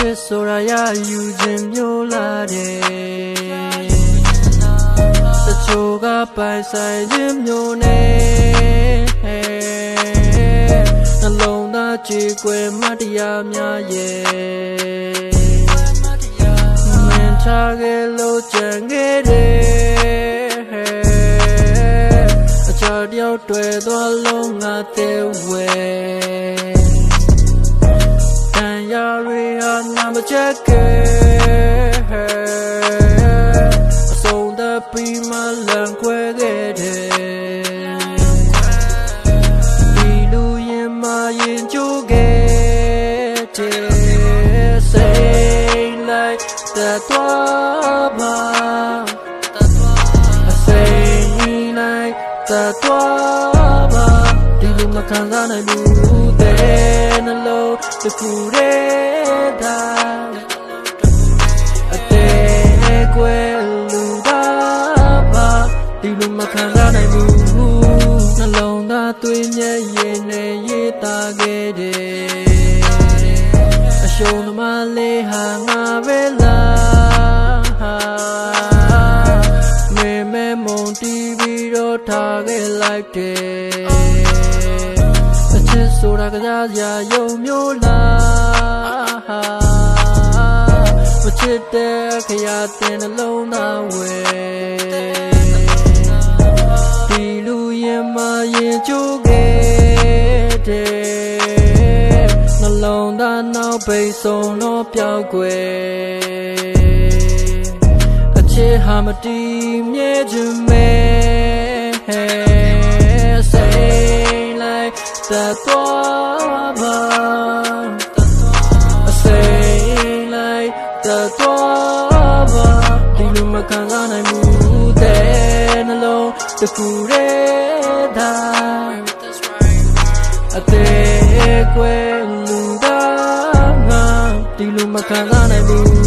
ချစ်ဆိုတာရယူခြင်းမျိုးလာတယ်တချို့ကပိုင်ဆိုင်ခြင်းမျိုးနဲ့နှလုံးသားကြည်ကွယ်မတရားများရဲ့မင်းထားခဲ့လို့ကြံခဲ့တယ်အချာတယောက်တွေ့သွားလုံးငါတဲ့ဝဲ ချက်ခဲ့အဆုံးသတ်ပြီးမှလန်ခွဲခဲ့တယ်ဒီလူရင်မရင်ကြိုးခဲ့တယ်စိတ်လိုက်သက်သွားပါအစိတ်လိုက်သက်သွားပါဒီလိုမခံစားနိုင်ဘူးတဲ့နှလုံးတစ်ခုတည်း သာအသေးကွယ်လူသားပါဒီလိုမခံစားနိုင်ဘူးနှလုံးသားသွေးမျက်ရည်နဲ့ရေးသားခဲ့တယ်အရှုံးသမားလေးဟာငါပဲလားမေမဲမုန်တီးပြီးတော့ထားခဲ့လိုက်တယ်အချစ်ဆိုတာကစားစရာယုံမျိုးလား တဲ့ခရတဲ့နှလုံးသားဝဲဒီလူရင်မရင်ကြိုးခဲ့တယ်နှလုံးသားနောက်ပိတ်ဆုံးတော့ပျောက်ွယ်အချစ်ဟာမတည်မြဲခြင်းမဲစိတ်လိုက်သက်သွားပါအစိတ်လိုက်သက်သွားပါ ဒီလိုမခံစားနိုင်ဘူးတဲ့နှလုံးတစ်ခုတည်းသာအသေးကွယ်လူသားငါဒီလိုမခံစားနိုင်ဘူးဒီ